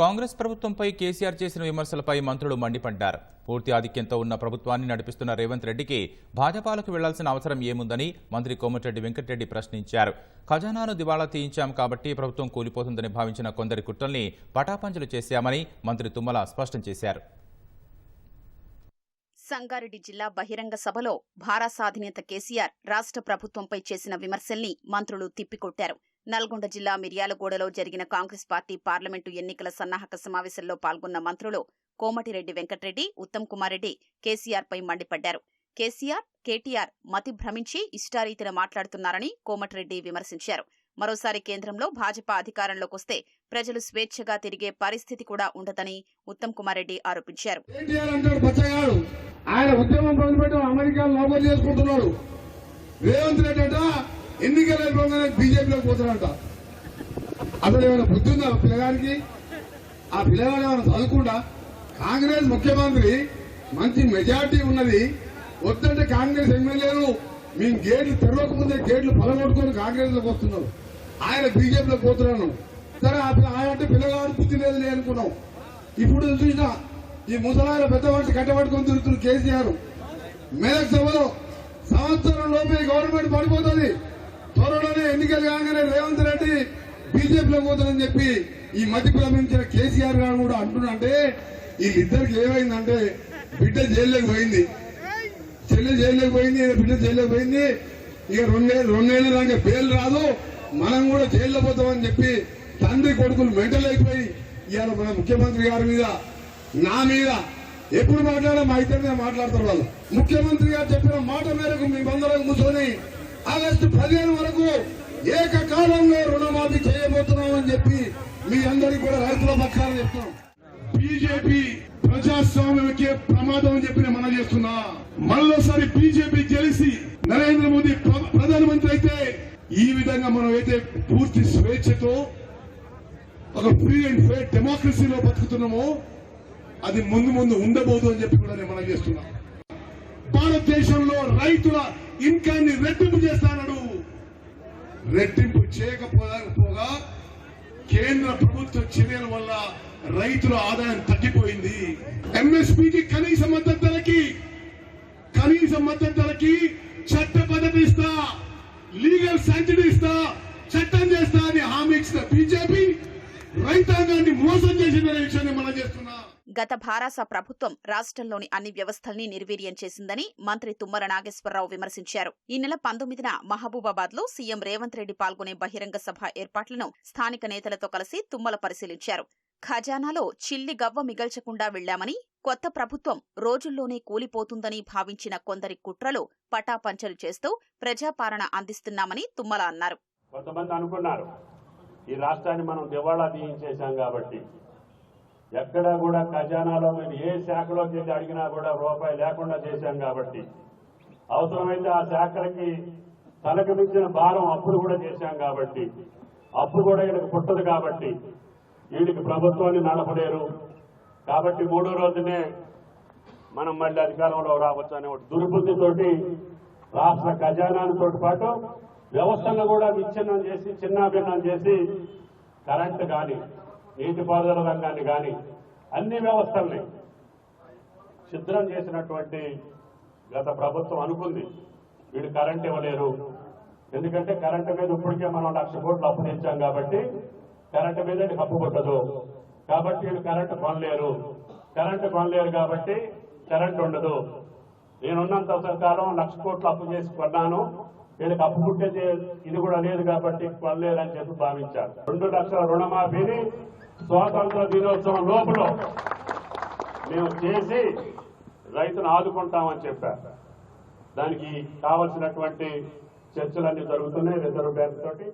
కాంగ్రెస్ ప్రభుత్వంపై కేసీఆర్ చేసిన విమర్శలపై మంత్రులు మండిపడ్డారు. పూర్తి ఆధిక్యంతో ఉన్న ప్రభుత్వాన్ని నడిపిస్తున్న రేవంత్ రెడ్డికి భాజపాలకు వెళ్ళాల్సిన అవసరం ఏముందని మంత్రి కోమటిరెడ్డి వెంకటరెడ్డి ప్రశ్నించారు. ఖజానాను దివాళా తీయించాం కాబట్టి ప్రభుత్వం కూలిపోతుందని భావించిన కొందరి కుట్రల్ని పటాపంచలు చేశామని మంత్రి తుమ్మల స్పష్టం చేశారు. సంగారెడ్డి జిల్లా బహిరంగ సభలో భారాస అధినేత కేసీఆర్ రాష్ట్ర ప్రభుత్వంపై చేసిన విమర్శల్ని మంత్రులు తిప్పికొట్టారు. నల్గొండ జిల్లా మిర్యాలగూడలో జరిగిన కాంగ్రెస్ పార్టీ పార్లమెంటు ఎన్నికల సన్నాహక సమావేశంలో పాల్గొన్న మంత్రులు కోమటిరెడ్డి వెంకటరెడ్డి ఉత్తమ్ కుమార్ రెడ్డి కేసీఆర్ పై మండిపడ్డారు. కేసీఆర్ కేటీఆర్ మతి భ్రమించి ఇష్టారీతిన మాట్లాడుతున్నారని కోమటిరెడ్డి విమర్శించారు. మరోసారి కేంద్రంలో భాజపా అధికారంలోకి వస్తే ప్రజలు స్వేచ్ఛగా తిరిగే పరిస్థితి కూడా ఉండదని ఉత్తమ్ కుమార్ రెడ్డి ఆరోపించారు. ఆయన ఉద్యమం అమెరికా లోపల చేసుకుంటున్నాడు. రేవంత్ రెడ్డి అంట ఎన్నికలు బీజేపీలోకి పోతాడంట. అసలు ఏమైనా బుద్ధి ఉందా ఆ పిల్లగానికి ఆ పిల్లగాడు ఏమైనా చదువుకుండా కాంగ్రెస్ ముఖ్యమంత్రి మంచి మెజార్టీ ఉన్నది. వద్దంటే కాంగ్రెస్ ఎమ్మెల్యేలు మేము గేట్లు తెరవకముందే గేట్లు పలగొట్టుకొని కాంగ్రెస్లోకి వస్తున్నారు. ఆయన బీజేపీలో పోతున్నాను. సరే ఆ పిల్ల- ఆయన అంటే పిల్లగాడు పుట్టినది లేదు లే అనుకున్నాం. ఇప్పుడు చూసినా ఈ ముసలాయన పెద్ద మనిషి కట్టబట్టుకొని తిరుగుతున్న కేసీఆర్. మెదక్ సభలో సంవత్సరం లోపే గవర్నమెంట్ పడిపోతుంది. త్వరలోనే ఎన్నికలు కాగానే రేవంత్ రెడ్డి బీజేపీలో పోతుందని చెప్పి ఈ మధ్య ప్రమించిన కేసీఆర్ గారు కూడా అంటున్నంటే వీళ్ళిద్దరికి ఏమైందంటే బిడ్డ జైల్లోకి పోయింది. చెల్లె జైల్లోకి పోయింది బిడ్డ జైల్లోకి పోయింది. ఇక రెండే రెండేళ్ళు దాకా పేర్లు రాదు. మనం కూడా జైల్లో పోతామని చెప్పి తండ్రి కొడుకులు మెంటల్ అయిపోయి ఇవాళ మన ముఖ్యమంత్రి గారి మీద నా మీద ఎప్పుడు మాట్లాడా మా ఇద్దరినే మాట్లాడతారు వాళ్ళు. ముఖ్యమంత్రి గారు చెప్పిన మాట మేరకు మేమందరం కూర్చొని ఆగస్టు పదిహేను వరకు ఏకకాలంలో రుణమాఫీ చేయబోతున్నామని చెప్పి మీ అందరికీ కూడా రైతుల పక్షాన చెప్తున్నాం. బీజేపీ ప్రజాస్వామ్యంకే ప్రమాదం అని చెప్పి మనం చేస్తున్నా. మళ్ళోసారి బీజేపీ గెలిచి నరేంద్ర మోదీ ప్రధానమంత్రి అయితే ఈ విధంగా మనం అయితే పూర్తి స్వేచ్ఛతో ఒక ఫ్రీ అండ్ ఫేర్ డెమోక్రసీలో బతుకుతున్నామో అది ముందు ముందు ఉండబోదు అని చెప్పి కూడా నేను మనం చేస్తున్నా. భారతదేశంలో రైతుల ఇన్కాన్ని రెట్టింపు చేస్తానడు. రెట్టింపు చేయకపోగా కేంద్ర ప్రభుత్వ చర్యల వల్ల రైతుల ఆదాయం తగ్గిపోయింది. ఎంఎస్పీకి కనీస మద్దతు ధరకి కనీస మద్దతు ధరకి లీగల్ ఇస్తా చట్టం చేస్తా అని హామీ ఇచ్చిన బీజేపీ రైతాంగాన్ని మోసం చేసిన విషయాన్ని మనం చేస్తున్నా. గత భారాస ప్రభుత్వం రాష్ట్రంలోని అన్ని వ్యవస్థల్ని నిర్వీర్యం చేసిందని మంత్రి తుమ్మల నాగేశ్వరరావు విమర్శించారు. ఈ నెల పంతొమ్మిదిన మహబూబాబాద్లో సీఎం రేవంత్ రెడ్డి పాల్గొనే బహిరంగ సభ ఏర్పాట్లను స్థానిక నేతలతో కలిసి తుమ్మల పరిశీలించారు. ఖజానాలో చిల్లి గవ్వ మిగల్చకుండా వెళ్ళామని కొత్త ప్రభుత్వం రోజుల్లోనే కూలిపోతుందని భావించిన కొందరి కుట్రలు పటాపంచలు చేస్తూ ప్రజాపాలన అందిస్తున్నామని తుమ్మల అన్నారు. కొంతమంది అనుకున్నారు ఈ రాష్ట్రాన్ని మనం దివాళా తీయించేశాం కాబట్టి. ఎక్కడా కూడా ఖజానాలో మీరు ఏ శాఖలోకి అడిగినా కూడా రూపాయి లేకుండా చేశాం కాబట్టి. అవసరమైతే ఆ శాఖలకి తలకు మించిన భారం అప్పుడు కూడా చేశాం కాబట్టి. అప్పు కూడా వీళ్ళకి పుట్టదు కాబట్టి. వీడికి ప్రభుత్వాన్ని నడపలేరు కాబట్టి మూడో రోజునే మనం మళ్ళీ అధికారంలో రావచ్చు అనే ఒక దుర్బుద్ధితోటి రాష్ట్ర ఖజానాతో పాటు వ్యవస్థను కూడా విచ్ఛిన్నం చేసి చిన్నాభిన్నం చేసి కరెంట్ కానీ నీటిపారుదల రంగాన్ని కానీ అన్ని వ్యవస్థల్ని ఛిద్రం చేసినటువంటి గత ప్రభుత్వం అనుకుంది. వీడు కరెంట్ ఇవ్వలేరు. ఎందుకంటే కరెంటు మీద ఇప్పటికే మనం లక్ష కోట్లు అప్పు తెచ్చాం కాబట్టి కరెంటు మీద హక్కు అప్పు పుట్టదు కాబట్టి వీళ్ళు కరెంటు కొనలేరు. కరెంటు కొనలేరు కాబట్టి కరెంట్ ఉండదు. నేనున్నంత కాలం లక్ష కోట్లు అప్పు చేసి కొన్నాను. వీళ్ళకి అప్పు పుట్టే ఇది కూడా లేదు కాబట్టి కొనలేరు అని చెప్పి భావించారు. రెండు లక్షల రుణమాఫీని స్వాతంత్ర దినోత్సవం లోపల మేము చేసి రైతును ఆదుకుంటామని చెప్పారు. దానికి కావలసినటువంటి చర్చలన్నీ జరుగుతున్నాయి రిజర్వ్ బ్యాంక్ తోటి.